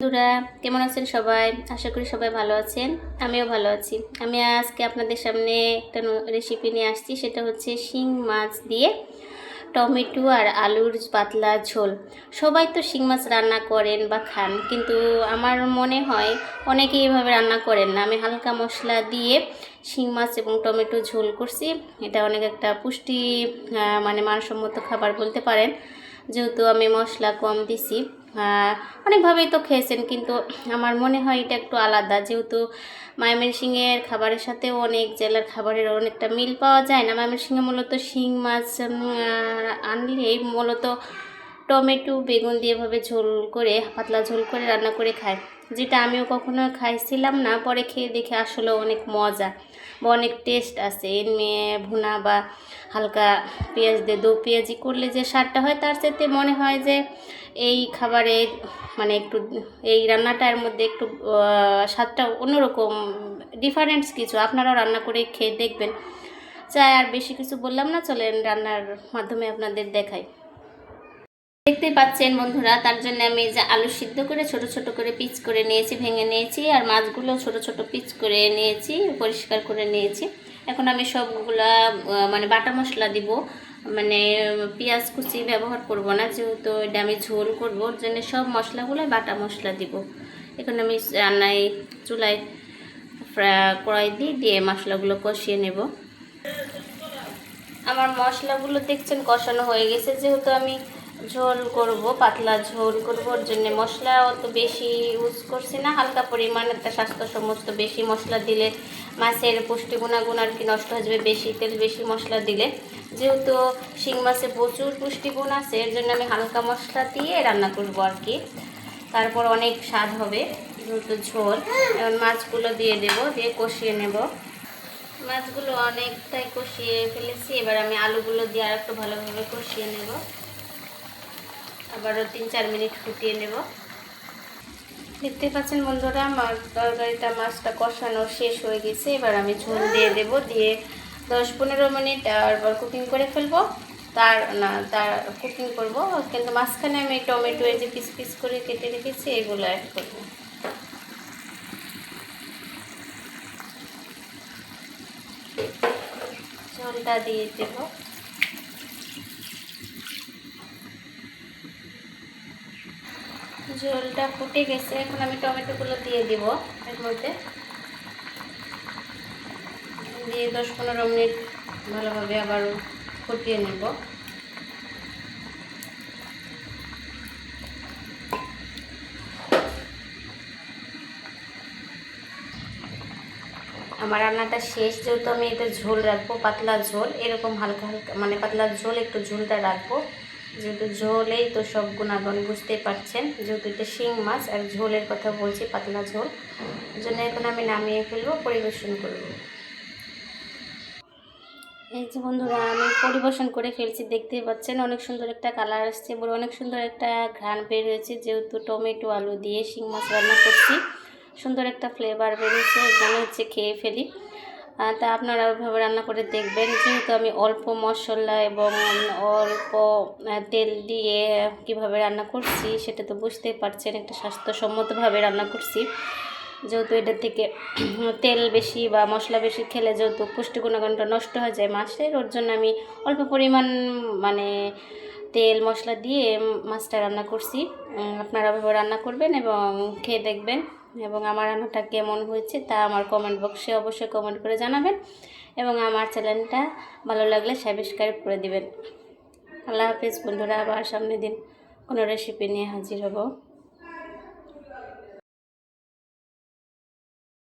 বন্ধুরা, কেমন আছেন সবাই? আশা করি সবাই ভালো আছেন। আমিও ভালো আছি। আমি আজকে আপনাদের সামনে একটা রেসিপি নিয়ে আসছি, সেটা হচ্ছে শিং মাছ দিয়ে টমেটো আর আলুর পাতলা ঝোল। সবাই তো শিং মাছ রান্না করেন বা খান, কিন্তু আমার মনে হয় অনেকেই এভাবে রান্না করেন না। আমি হালকা মশলা দিয়ে শিং মাছ এবং টমেটো ঝোল করছি। এটা অনেক একটা পুষ্টি মানে মানসম্মত খাবার বলতে পারেন। যেহেতু আমি মশলা কম দিছি। অনেকভাবেই তো খেয়েছেন, কিন্তু আমার মনে হয় এটা একটু আলাদা। যেহেতু ময়মনসিংহের খাবারের সাথেও অনেক, জেলার খাবারের অনেকটা মিল পাওয়া যায় না। ময়মনসিংহে মূলত শিং মাছ আনলেই মূলত টমেটো, বেগুন দিয়ে এভাবে ঝোল করে, পাতলা ঝোল করে রান্না করে খায়। যেটা আমিও কখনো খাইছিলাম না, পরে খেয়ে দেখে আসলে অনেক মজা বা অনেক টেস্ট আছে। এমনি ভুনা বা হালকা পেঁয়াজ দিয়ে দো পেঁয়াজি করলে যে স্বাদটা হয়, তার সাথে মনে হয় যে এই খাবারে মানে একটু এই রান্নাটার মধ্যে একটু স্বাদটা অন্যরকম ডিফারেন্স কিছু। আপনারাও রান্না করে খেয়ে দেখবেন। চাই আর বেশি কিছু বললাম না, চলেন রান্নার মাধ্যমে আপনাদের দেখাই। দেখতে পাচ্ছেন বন্ধুরা, তার জন্য আমি যে আলু সিদ্ধ করে ছোট ছোট করে পিচ করে নিয়েছি, ভেঙে নিয়েছি, আর মাছগুলো ছোট ছোট পিচ করে নিয়েছি, পরিষ্কার করে নিয়েছি। এখন আমি সবগুলা মানে বাটা মশলা দিব। মানে পেঁয়াজ কুচি ব্যবহার করব না, যেহেতু এটা আমি ঝোল করব, ওর জন্য সব মশলাগুলো বাটা মশলা দিব। এখন আমি রান্নায় চুলায় কড়াই দিয়ে দিয়ে মশলাগুলো কষিয়ে নেব। আমার মশলাগুলো দেখছেন কষানো হয়ে গেছে, যেহেতু আমি ঝোল করব, পাতলা ঝোল করব, ওর জন্য মশলা অত বেশি ইউজ করছি না, হালকা পরিমাণ একটা স্বাস্থ্যসম্মত বেশি মশলা দিলে মাছের পুষ্টি গুণাগুণ আর কি নষ্ট হয়ে যাবে, বেশি তেল, বেশি মশলা দিলে। যেহেতু শিং মাছে প্রচুর পুষ্টিগুণ আছে, এর জন্য আমি হালকা মশলা দিয়ে রান্না করব আর কি। তারপর অনেক স্বাদ হবে, যেহেতু ঝোল মাছগুলো দিয়ে দেব, দিয়ে কষিয়ে নেব। মাছগুলো অনেকটাই কষিয়ে ফেলেছি, এবার আমি আলুগুলো দিয়ে আর একটু ভালোভাবে কষিয়ে নেব। আবারও তিন, চার মিনিট ফুটিয়ে নেব। দেখতে পাচ্ছেন বন্ধুরা আমার তরকারিটা, মাছটা কষানো শেষ হয়ে গেছে। এবার আমি ঝোল দিয়ে দেব, দিয়ে দশ, পনেরো মিনিট আবার কুকিং করে ফেলব। তার, না, তার কুকিং করব, কিন্তু মাঝখানে আমি টমেটো এই যে পিস পিস করে কেটে রেখেছি, এগুলো অ্যাড করব। ঝোলটা দিয়ে দেব। ঝোলটা ফুটে গেছে, এখন আমি টমেটোগুলো দিয়ে দিব এর মধ্যে। দিয়ে দশ পনেরো মিনিট ভালোভাবে আবার ফুটিয়ে নেব। আমার রান্নাটা শেষ, যেহেতু আমি এটা ঝোল রাখব, পাতলা ঝোল, এরকম হালকা হালকা মানে পাতলা ঝোল, একটু ঝোলটা রাখব। যেহেতু ঝোলেই তো সব গুণাগুণ বুঝতেই পারছেন, যেহেতু এটা শিং মাছ আর ঝোলের কথা বলছি, পাতলা ঝোল জন্য এখন আমি নামিয়ে ফেলব, পরিবেশন করব। এই যে বন্ধুরা, আমি পরিবেশন করে ফেলছি, দেখতেই পাচ্ছেন অনেক সুন্দর একটা কালার আসছে এবং অনেক সুন্দর একটা ঘ্রাণ বের হয়েছে, যেহেতু টমেটো, আলু দিয়ে শিং মাছ রান্না করছি, সুন্দর একটা ফ্লেভার বেরিয়েছে মনে হচ্ছে খেয়ে ফেলি। তা আপনারা ওইভাবে রান্না করে দেখবেন। যেহেতু আমি অল্প মশলা এবং অল্প তেল দিয়ে কীভাবে রান্না করছি সেটা তো বুঝতেই পারছেন, একটা স্বাস্থ্যসম্মতভাবে রান্না করছি। যেহেতু এটা থেকে তেল বেশি বা মশলা বেশি খেলে যেহেতু পুষ্টি গুণাগুণটা নষ্ট হয়ে যায় মাছের ওর জন্য আমি অল্প পরিমাণ মানে তেল মশলা দিয়ে মাছটা রান্না করছি। আপনারা রান্না করবেন এবং খেয়ে দেখবেন। এবং আমার রান্নাটা কেমন হয়েছে তা আমার কমেন্ট বক্সে অবশ্যই কমেন্ট করে জানাবেন এবং আমার চ্যানেলটা ভালো লাগলে সাবস্ক্রাইব করে দিবেন। আল্লাহ হাফিজ বন্ধুরা, আবার সামনে দিন কোনো রেসিপি নিয়ে হাজির হব।